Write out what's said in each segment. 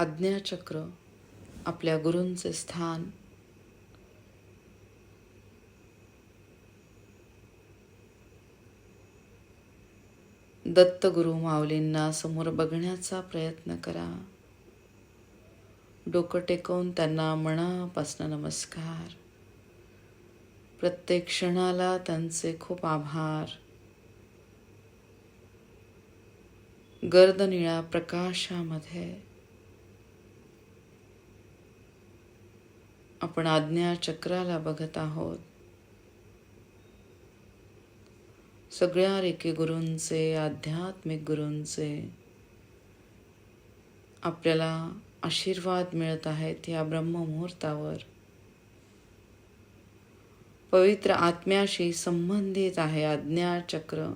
आज्ञाचक्र आपल्या गुरूंचे स्थान. दत्तगुरु माऊलींना समोर बघण्याचा प्रयत्न करा. डोकं टेकवून त्यांना मनापासून नमस्कार. प्रत्येक क्षणाला त्यांचे खूप आभार. गर्द निळ्या प्रकाशामध्ये आपण आज्ञा चक्राला बघत आहोत. सगळ्या रेखे गुरूंचे आध्यात्मिक गुरूंचे आपल्याला आशीर्वाद मिळत आहेत या ब्रह्ममुहूर्तावर. पवित्र आत्म्याशी संबंधित आहे आज्ञाचक्र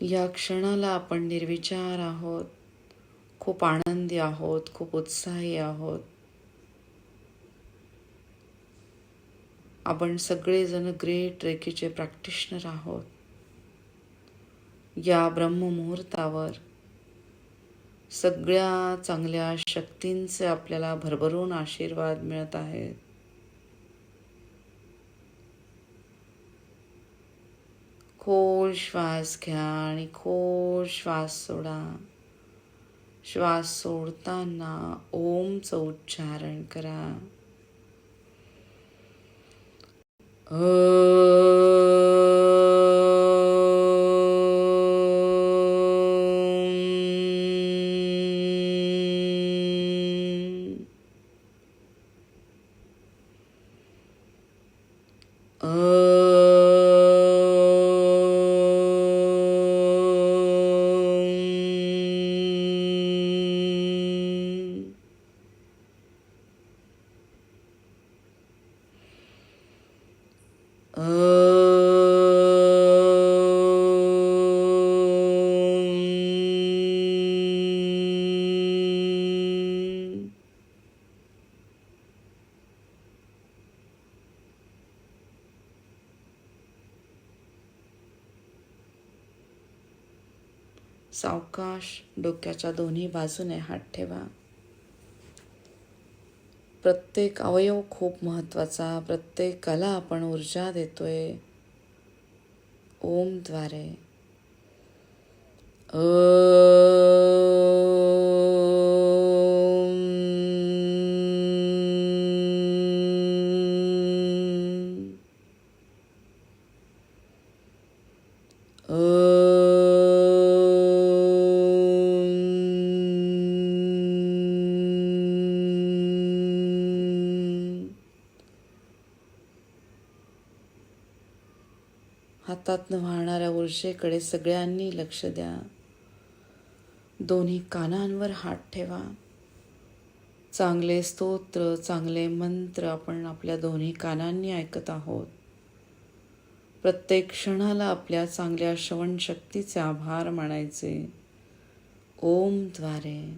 या क्षणाला आपण निर्विचार आहोत. खूप आनंदी आहोत खूप उत्साही आहोत. आपण सगळेजण ग्रेट रेकीचे प्रॅक्टिशनर आहोत. या ब्रह्ममुहूर्तावर सगळ्या चांगल्या शक्तींचे आपल्याला भरभरून आशीर्वाद मिळत आहेत. खोल श्वास घ्या आणि खोल श्वास सोडा. श्वास सोडताना ओमचं उच्चारण करा अं. सावकाश डोक्याच्या दोन्ही बाजूने हात ठेवा प्रत्येक अवयव खूप महत्त्वाचा प्रत्येकाला आपण ऊर्जा देतोय ओमद्वारे अं. हातातनं वाहणाऱ्या ऊर्जेकडे सगळ्यांनी लक्ष द्या. दोन्ही कानांवर हात ठेवा. चांगले स्तोत्र चांगले मंत्र आपण आपल्या दोन्ही कानांनी ऐकत आहोत. प्रत्येक क्षणाला आपल्या चांगल्या श्रवणशक्तीचे आभार मानायचे. ओमद्वारे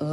अ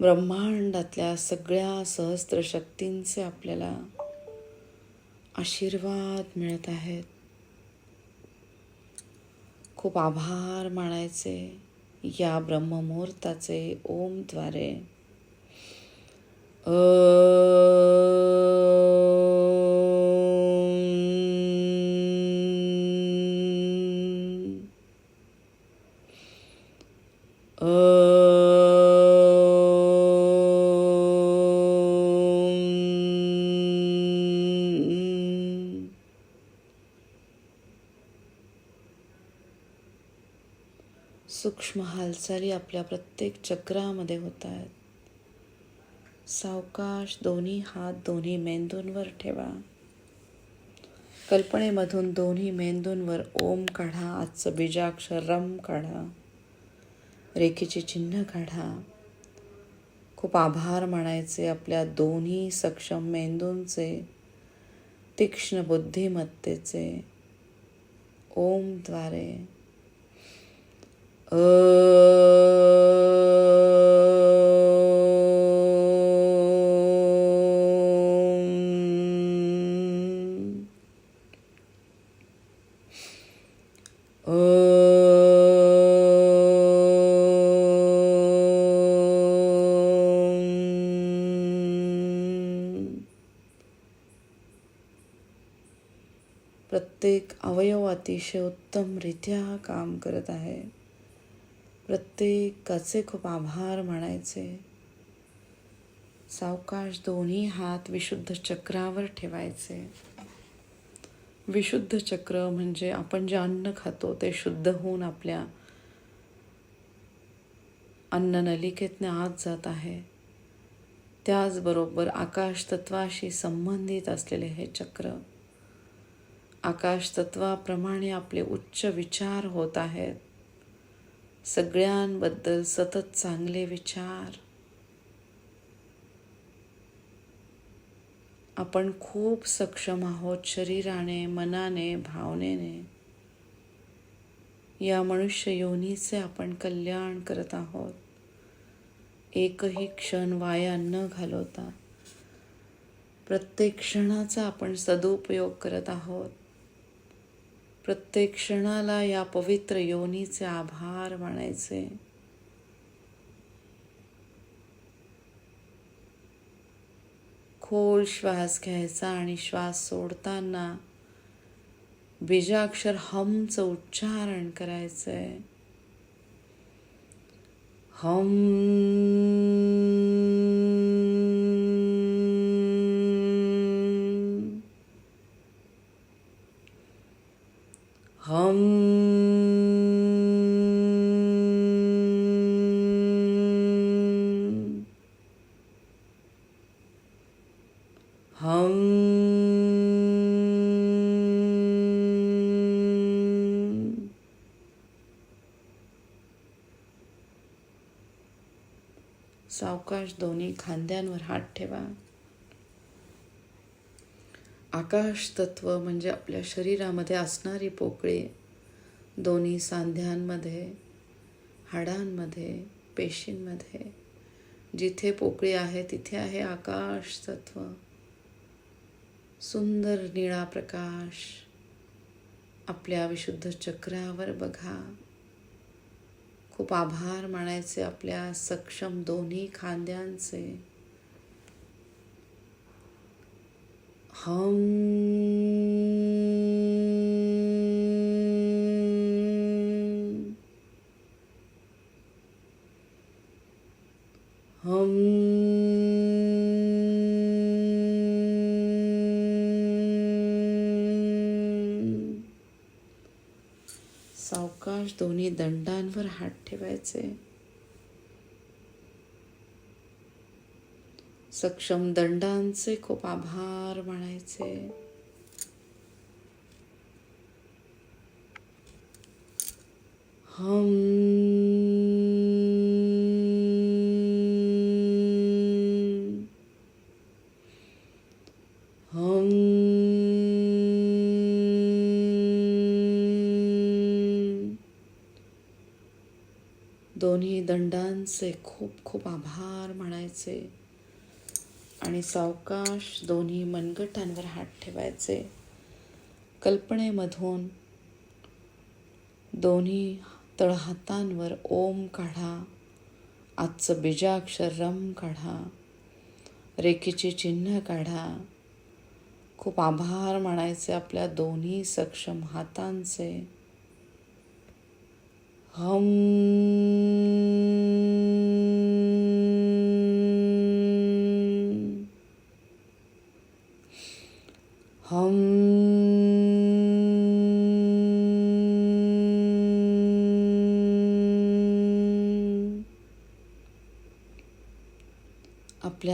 ब्रह्मांडातल्या सगळ्या सहस्त्र शक्तींचे आपल्याला आशीर्वाद मिळत आहेत. खूप आभार मानायचे या ब्रह्ममुहूर्ताचे ओमद्वारे. अ सूक्ष्म हालचाली आपल्या प्रत्येक चक्रामध्ये होत आहेत सावकाश दोन्ही हात दोन्ही मेंदूंवर ठेवा. कल्पनेमधून दोन्ही मेंदूंवर ओम काढा आजचं बीजाक्षर रम काढा. रेखीचे चिन्ह काढा. खूप आभार मानायचे आपल्या दोन्ही सक्षम मेंदूंचे तीक्ष्ण बुद्धिमत्तेचे. ओमद्वारे द्वारे. प्रत्येक अवयव अतिशय उत्तमरित्या काम करत आहे प्रत्येकाचे खूप आभार म्हणायचे. सावकाश दोन्ही हात विशुद्ध चक्रावर ठेवायचे. विशुद्ध चक्र म्हणजे आपण जे अन्न खातो ते शुद्ध होऊन आपल्या अन्न नलिकेतने आत जात आहे. त्याचबरोबर आकाशतत्वाशी संबंधित असलेले हे चक्र. आकाशतत्वाप्रमाणे आपले उच्च विचार होत आहेत. सगळ्यांबद्दल सतत चांगले विचार. आपण खूप सक्षम आहोत शरीराने मनाने भावनेने. या मनुष्य योनीचे आपण कल्याण करत आहोत. एकही क्षण वाया न घालवता. प्रत्येक क्षणाचा आपण सदुपयोग करत आहोत. प्रत्येक क्षणाला या पवित्र योनीचे आभार मानायचे. खोल श्वास घ्यायचा आणि श्वास सोडताना बीजाक्षर हमचं उच्चारण करायचंय. हम हम हम सावकाश दोन्ही खांद्यांवर हात ठेवा. आकाश तत्व म्हणजे आपल्या शरीरामध्ये असणारी पोकळी. दोन्ही सांध्यांमध्ये हाडांमध्ये पेशींमध्ये. जिथे पोकळी आहे तिथे आहे आकाश तत्व. सुंदर निळा प्रकाश. आपल्या विशुद्ध चक्रावर बघा. खूप आभार मानायचे आपल्या सक्षम दोन्ही खांद्यांचे. हम दोन्ही दंडांवर हात ठेवायचे. सक्षम दंडांचे खूप आभार मानायचे. हम दंडांचे खूप खूप आभार म्हणायचे. आणि सावकाश दोन्ही मनगटांवर हात ठेवायचे. कल्पनेमधून दोन्ही तळहातांवर ओम काढा आजचं बीजाक्षर रम काढा रेखीचे चिन्ह काढा. खूप आभार म्हणायचे आपल्या दोन्ही सक्षम हातांचे. हम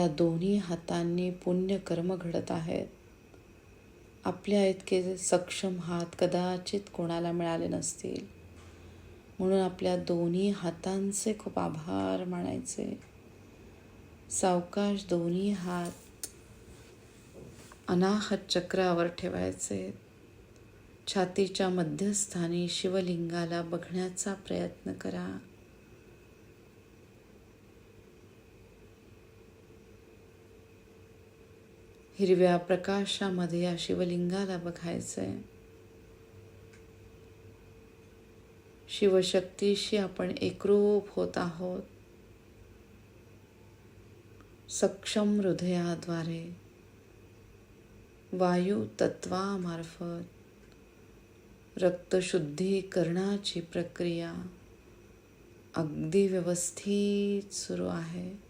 दोन्ही हातांनी पुण्यकर्म घडत आहेत. आपल्या इतके सक्षम हात कदाचित कोणाला मिळाले नसतील. म्हणून आपल्या दोन्ही हातांचे खूप आभार मानायचे. सावकाश दोन्ही हात अनाहत चक्रावर ठेवायचे. छातीच्या मध्यस्थानी शिवलिंगाला बघण्याचा प्रयत्न करा. हिरव्या प्रकाशामध्ये या शिवलिंगाला बघायचंय. शिवशक्तीशी आपण एकरूप होत आहोत. सक्षम हृदयाद्वारे वायू तत्वामार्फत रक्तशुद्धीकरणाची प्रक्रिया अगदी व्यवस्थित सुरू आहे.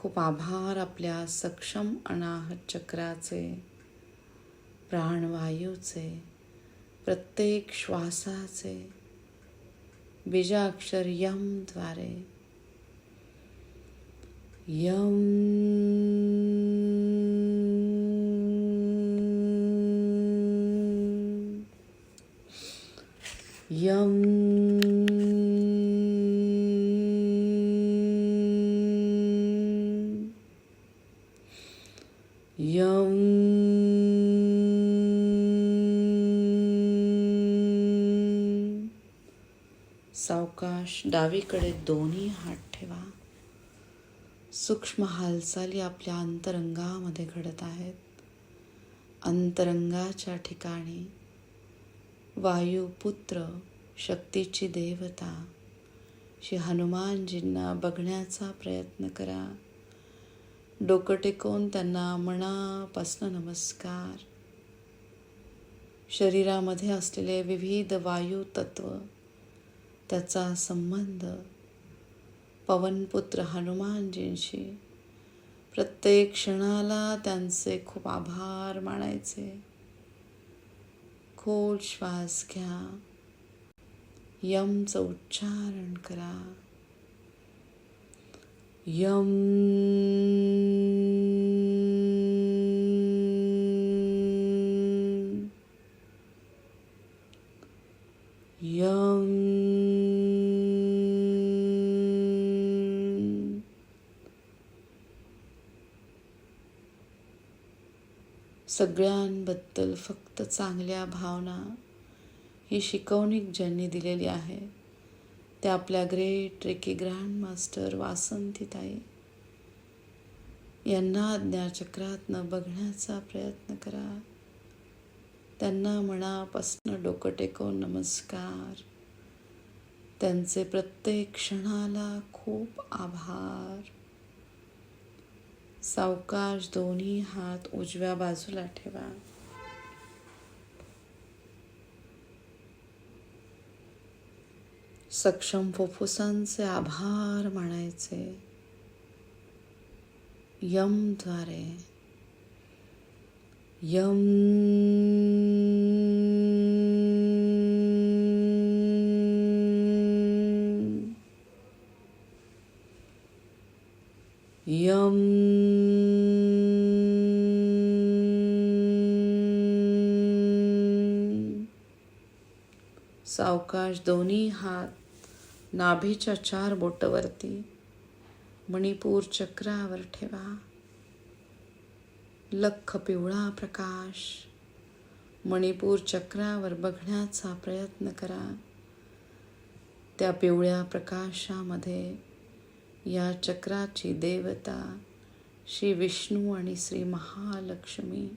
खूप आभार आपल्या सक्षम अनाहत चक्राचे प्राणवायूचे प्रत्येक श्वासाचे बीजाक्षर यमद्वारे यम यम. यम. सावकाश डावीकडे दोन्ही हात ठेवा. सूक्ष्म हालचाली आपल्या अंतरंगामध्ये घडत आहेत. अंतरंगाच्या ठिकाणी वायुपुत्र शक्तीची देवता श्री हनुमानजींना बघण्याचा प्रयत्न करा. डोकं टेकवून त्यांना मनापासनं नमस्कार. शरीरामध्ये असलेले विविध वायू तत्व त्याचा संबंध पवनपुत्र हनुमानजींशी. प्रत्येक क्षणाला त्यांचे खूप आभार मानायचे. खोल श्वास घ्या. यमचं उच्चारण करा. यम सगळ्यांबद्दल फक्त चांगल्या भावना ही शिकवणी ज्यांनी दिलेली आहे ते आपल्या great reiki grand master Vasantitai यांना आज्ञाचक्रातनं बघण्याचा प्रयत्न करा. त्यांना मनापासनं डोकं टेकवून नमस्कार. त्यांचे प्रत्येक क्षणाला खूप आभार. सावकाश दोन्ही हात उजव्या बाजूला ठेवा. सक्षम फुफ्फुसांचे आभार मानायचे. यमद्वारे यम यम सावकाश दोन्ही हात नाभीच्या चार बोटवरती. मणिपूर चक्रावर ठेवा. लख पिवळा प्रकाश. मणिपूर चक्रावर बघण्याचा प्रयत्न करा. त्या पिवळ्या प्रकाशामध्ये या चक्राची देवता श्री विष्णू आणि श्री महालक्ष्मी.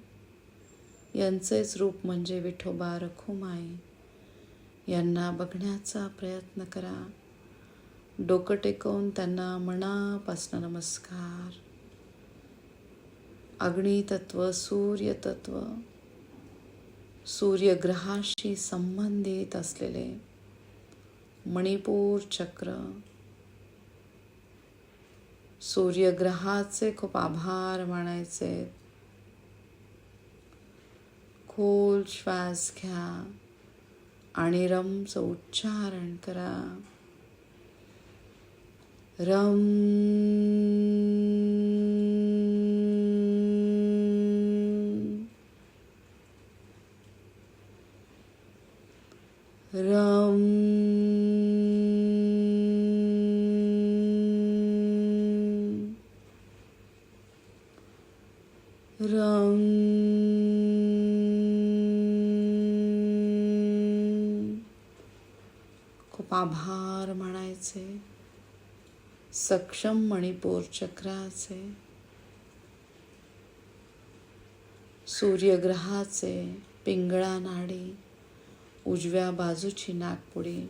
यांचेच रूप म्हणजे विठोबा रखुमाई. यांना बघण्याचा प्रयत्न करा. डोकं टेकवून त्यांना मनापासनं नमस्कार. अग्नितत्व सूर्यतत्व सूर्यग्रहाशी संबंधित असलेले मणिपूर चक्र. सूर्यग्रहाचे खूप आभार मानायचे खोल श्वास घ्या. आणि रमचं उच्चारण करा. रम सक्षम मणिपूर चक्राचे सूर्यग्रहाचे पिंगळा नाडी उजव्या बाजूची नागपुडी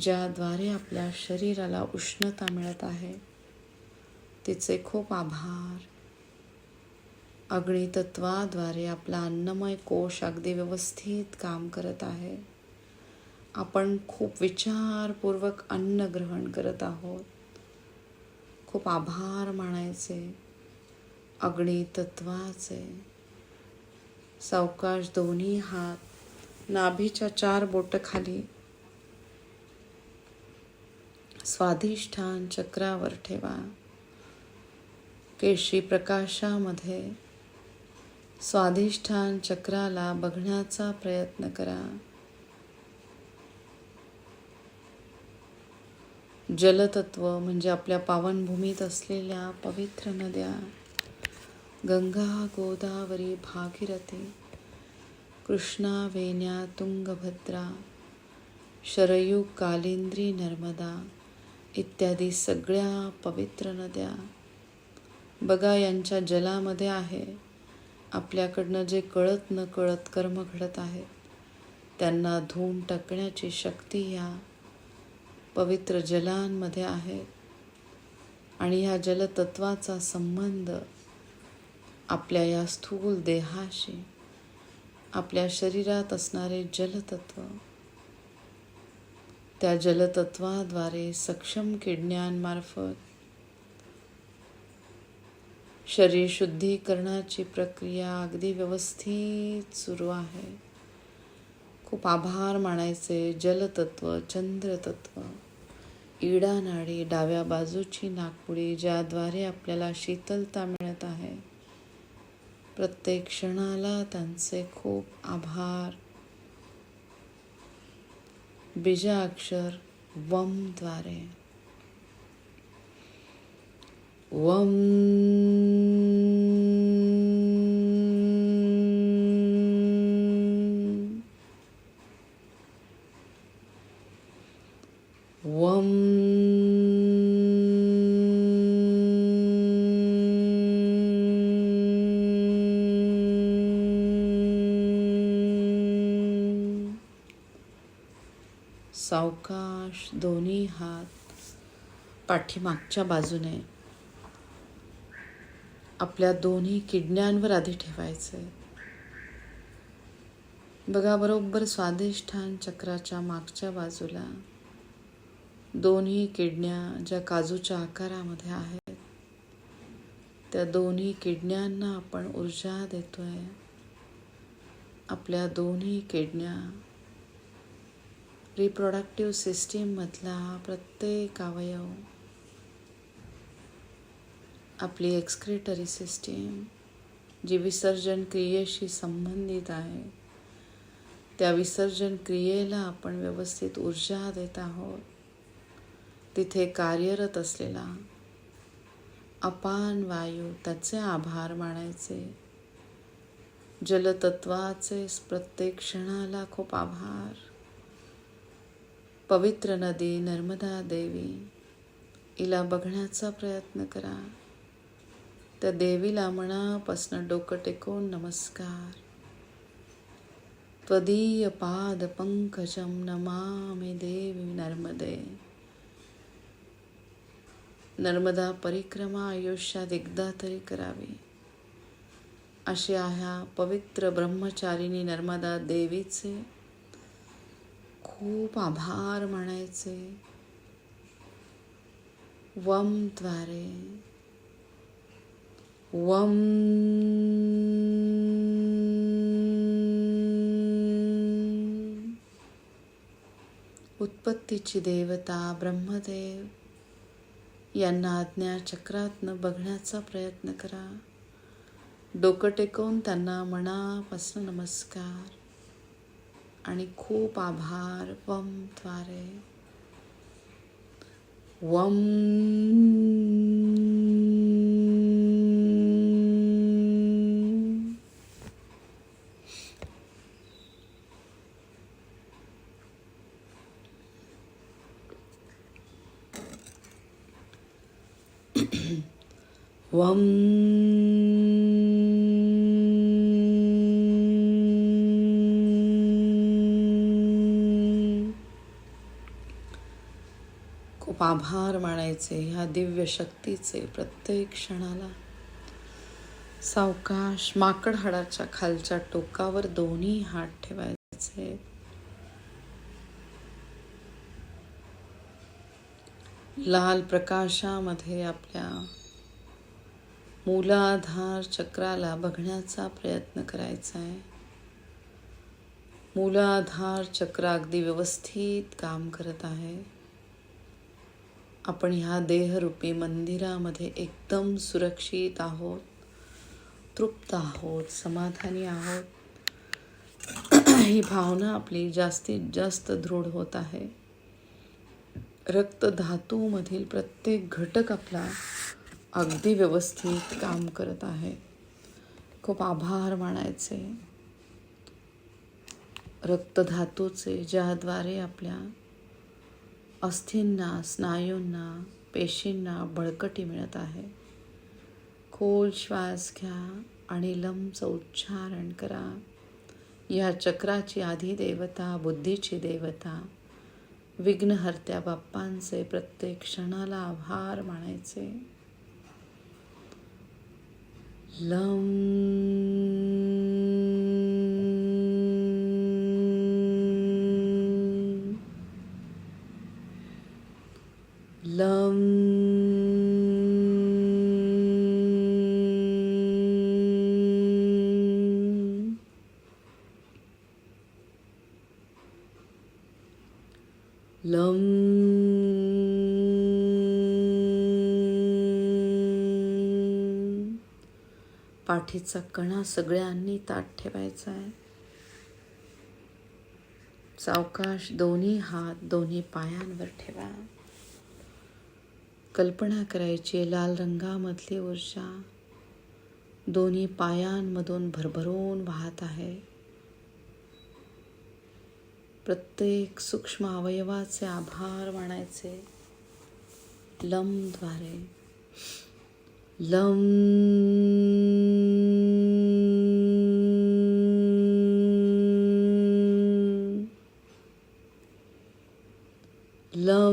ज्याद्वारे आपल्या शरीराला उष्णता मिळत आहे तिचे खूप आभार. अग्नितत्वाद्वारे आपला अन्नमय कोश अगदी व्यवस्थित काम करत आहे. आपण खूप विचारपूर्वक अन्न ग्रहण करत आहोत. खूप आभार मानायचे. अग्नितत्वाचे सावकाश दोन्ही हात. नाभीच्या चार बोट खाली स्वाधिष्ठान चक्रावर ठेवा. केशी प्रकाशामध्ये. स्वाधिष्ठान चक्राला बघण्याचा प्रयत्न करा. जलतत्व म्हणजे आपल्या पावनभूमीत असलेल्या पवित्र नद्या गंगा गोदावरी भागीरथी कृष्णा वेण्या तुंगभद्रा शरयू कालिंद्री नर्मदा इत्यादी सगळ्या पवित्र नद्या. बघा यांच्या जलामध्ये आहे. आपल्याकडनं जे कळत न कळत कर्म घडत आहेत. त्यांना धुवून टाकण्याची शक्ती या. पवित्र जलांमध्ये आहे. आणि ह्या जलतत्वाचा संबंध आपल्या या स्थूल देहाशी आपल्या शरीरात असणारे जलतत्व त्या जलतत्वाद्वारे सक्षम किडण्यांमार्फत शरीर शुद्धीकरणाची प्रक्रिया अगदी व्यवस्थित सुरू आहे. खूप आभार मानायचे जलतत्व चंद्रतत्व. इडा नाडी डाव्या बाजूची नाकपुडी ज्याद्वारे आपल्याला शीतलता मिळत आहे. प्रत्येक क्षणाला त्यांचे खूप आभार. बीजा अक्षर वमद्वारे वम वम सावकाश दोन्ही हात पाठीमागच्या बाजूने आपल्या दोन्ही किडण्यांवर आधी ठेवायचे. बघा बरोबर स्वादिष्ठान चक्राच्या मागच्या बाजूला दोन्ही किडण्या ज्या काजूच्या आकारामध्ये आहेत त्या दोन्ही किडण्यांना आपण ऊर्जा देतोय. आपल्या दोन्ही किडण्या रिप्रोडक्टिव्ह सिस्टीममधला प्रत्येक अवयव आपली एक्सक्रेटरी सिस्टीम जी विसर्जन क्रियेशी संबंधित आहे त्या विसर्जन क्रियेला आपण व्यवस्थित ऊर्जा देत आहोत. तिथे कार्यरत असलेला अपान वायू त्याचे आभार मानायचे. जलतत्वाचे प्रत्येक क्षणाला खूप आभार. पवित्र नदी नर्मदा देवी हिला बघण्याचा प्रयत्न करा. त्या देवीला मनापासनं डोकं टेकून नमस्कार. त्वदीय पाद पंकजम नमामि देवी नर्मदे. नर्मदा परिक्रमा आयुष्यात एकदा तरी करावी. अशी ह्या पवित्र ब्रह्मचारिणी नर्मदा देवीचे खूप आभार मानायचे वमद्वारे वम उत्पत्तीची देवता ब्रह्मदेव यांना आज्ञाचक्रातनं बघण्याचा प्रयत्न करा. डोकं टेकवून त्यांना मनापासून नमस्कार. आणि खूप आभार वम द्वारे वम वम खूप आभार मानायचे ह्या दिव्य शक्तीचे प्रत्येक क्षणाला. सावकाश माकड हाडाच्या खालच्या टोकावर दोन्ही हात ठेवायचे. लाल प्रकाशामध्ये आपल्या मूलाधार चक्राला बघण्याचा प्रयत्न करायचा आहे. मूलाधार चक्र अगदी व्यवस्थित काम करत आहे. आपण ह्या देहरूपी मंदिरामध्ये एकदम सुरक्षित आहोत तृप्त आहोत समाधानी आहोत. ही भावना आपली जास्तीत जास्त दृढ होत आहे. रक्तधातूमधील प्रत्येक घटक आपला अगदी व्यवस्थित काम करत आहे. खूप आभार मानायचे. रक्तधातूचे ज्याद्वारे आपल्या अस्थींना स्नायूंना पेशींना बळकटी मिळत आहे. खोल श्वास घ्या आणि लंबच उच्चारण करा. या चक्राची आधी देवता बुद्धीची देवता विघ्नहर्त्या बाप्पांचे प्रत्येक क्षणाला आभार मानायचे. लम पाठीचा कणा सगळ्यांनी ताट ठेवायचा आहे. सावकाश दोन्ही हात दोन्ही पायांवर ठेवा. कल्पना करायची लाल रंगामधली ऊर्जा. दोन्ही पायांमधून भरभरून वाहत आहे. प्रत्येक सूक्ष्म अवयवाचे आभार मानायचे. लमद्वारे. लम लं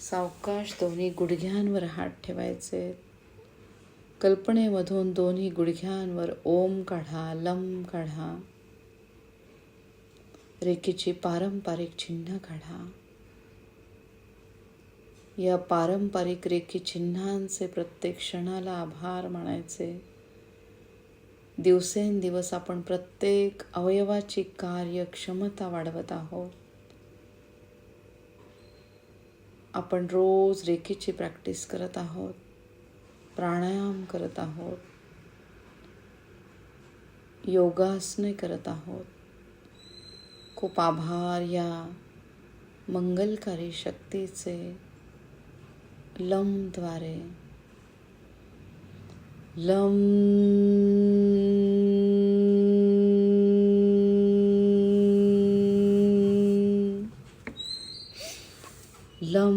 सावकाश दोन्ही गुडघ्यांवर हात ठेवायचे. कल्पनेमधून दोन्ही गुडघ्यांवर ओम काढा लम काढा. रेखीची पारंपरिक चिन्ह काढा. या पारंपरिक रेखी चिन्हांचे प्रत्येक क्षणाला आभार मानायचे. दिवसेंदिवस आपण प्रत्येक अवयवाची कार्यक्षमता वाढवत आहोत. आपण रोज रेखीची प्रॅक्टिस करत आहोत. प्राणायाम करत आहोत. योगासने करत आहोत. खूप आभार या मंगलकारी शक्तीचे लमद्वारे लम लम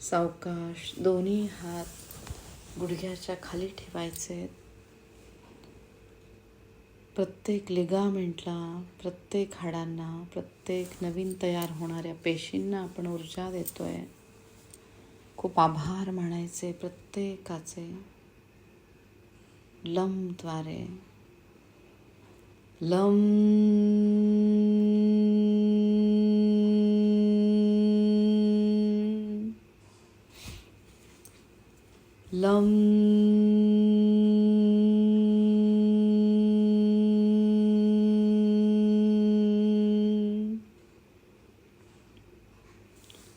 सावकाश दोन्ही हात गुडघ्याच्या खाली ठेवायचे. प्रत्येक लिगामेंटला प्रत्येक हाडांना प्रत्येक नवीन तयार होणाऱ्या पेशींना आपण ऊर्जा देतोय. खूप आभार मानायचे प्रत्येकाचे. लमद्वारे लं लं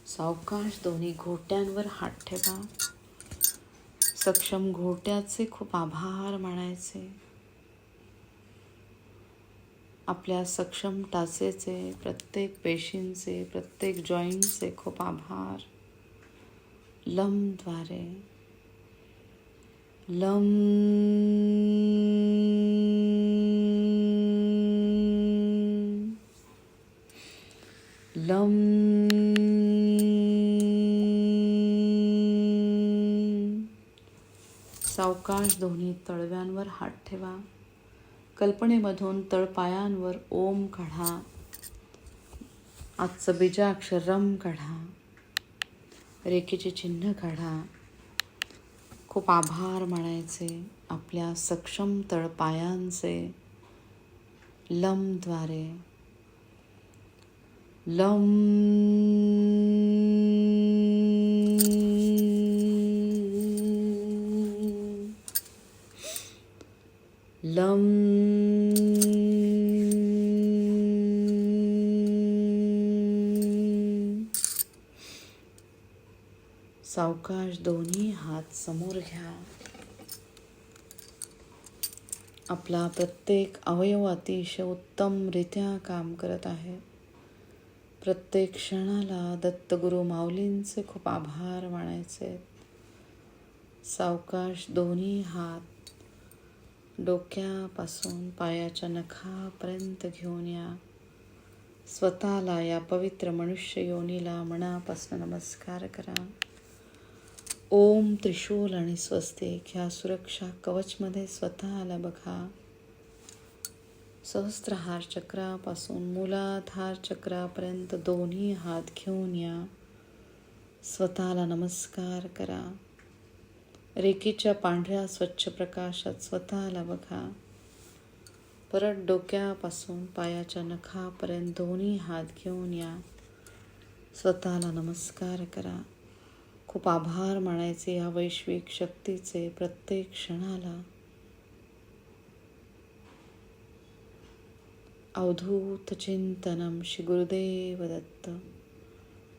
सावकाश दोन्ही घोट्यांवर हात ठेवा. सक्षम घोट्याचे खूप आभार मानायचे. आपल्या सक्षम टासेचे प्रत्येक पेशींचे प्रत्येक जॉईंटचे खूप आभार. लमद्वारे लम लं सावकाश दोन्ही तळव्यांवर हात ठेवा. कल्पनेमधून तळपायांवर ओम काढा. आजचं बीजाक्षर रम काढा. रेखेचे चिन्ह काढा. खूप आभार मानायचे आपल्या सक्षम तळपायांचे लमद्वारे. लम लम सावकाश दोन्ही हात समोर घ्या. आपला प्रत्येक अवयव अतिशय उत्तमरित्या काम करत आहे. प्रत्येक क्षणाला दत्तगुरु माऊलींचे खूप आभार मानायचे. सावकाश दोन्ही हात डोक्यापासून पायाच्या नखापर्यंत घेऊन या. स्वतःला या पवित्र मनुष्य योनीला मनापासून नमस्कार करा. ओम त्रिशूल आणि स्वस्तिक ह्या सुरक्षा कवचमध्ये स्वतःला बघा. सहस्त्रहार चक्रापासून मुलाधार चक्रापर्यंत दोन्ही हात घेऊन या. स्वतःला नमस्कार करा. रेकीच्या पांढऱ्या स्वच्छ प्रकाशात स्वतःला बघा. परत डोक्यापासून पायाच्या नखापर्यंत दोन्ही हात घेऊन या. स्वतःला नमस्कार करा. खूप आभार मानायचे या वैश्विक शक्तीचे प्रत्येक क्षणाला. अवधूत चिंतनम श्री गुरुदेव दत्त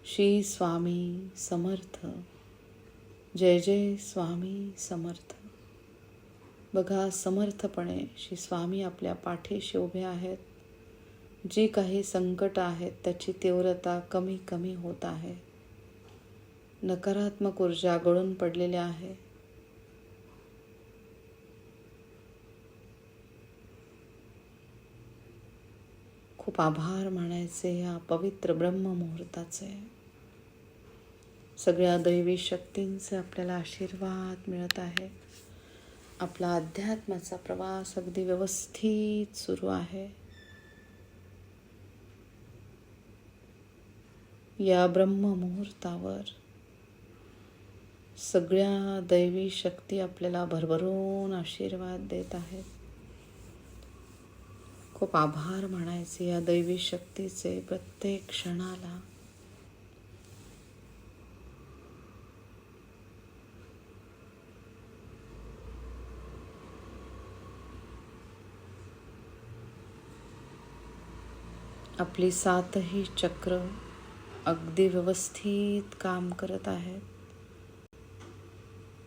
श्री स्वामी समर्थ जय जय स्वामी समर्थ. बघा समर्थपणे श्री स्वामी आपल्या पाठीशी उभे आहेत. जी काही संकट आहेत त्याची तीव्रता कमी कमी होत आहे. नकारात्मक ऊर्जा गळून पडलेल्या आहे. खूप आभार मानायचे या पवित्र ब्रह्म मुहूर्ताचे. सगळ्या दैवी शक्तींचे आपल्याला आशीर्वाद मिळत आहे. आपला अध्यात्माचा प्रवास अगदी व्यवस्थित सुरू आहे. या ब्रह्म मुहूर्तावर सगळ्या दैवी शक्ती आपल्याला भरभरून आशीर्वाद देत आहेत. खूप आभार म्हणायचे या दैवी शक्तीचे प्रत्येक क्षणाला. आपली सातही चक्र अगदी व्यवस्थित काम करत आहेत.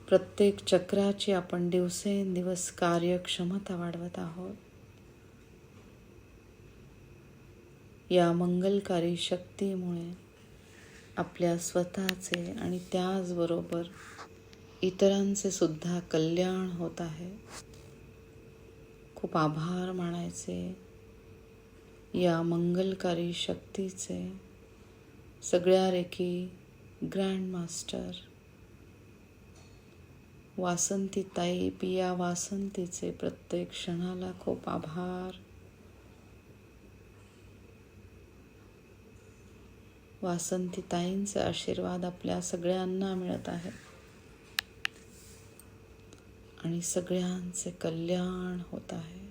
प्रत्येक चक्राची आपण दिवसेंदिवस कार्यक्षमता वाढवत आहोत. या मंगलकारी शक्तीमुळे आपल्या स्वतःचे आणि त्याचबरोबर इतरांचे सुद्धा कल्याण होत आहे. खूप आभार मानायचे. या मंगलकारी शक्तीचे सगळ्या रेखी ग्रँड मास्टर वासंती ताई पिया वासंतीचे प्रत्येक क्षणाला खूप आभार. वासंती ताईंचे आशीर्वाद आपल्या सगळ्यांना मिळत आहे. आणि सगळ्यांचे कल्याण होत आहे.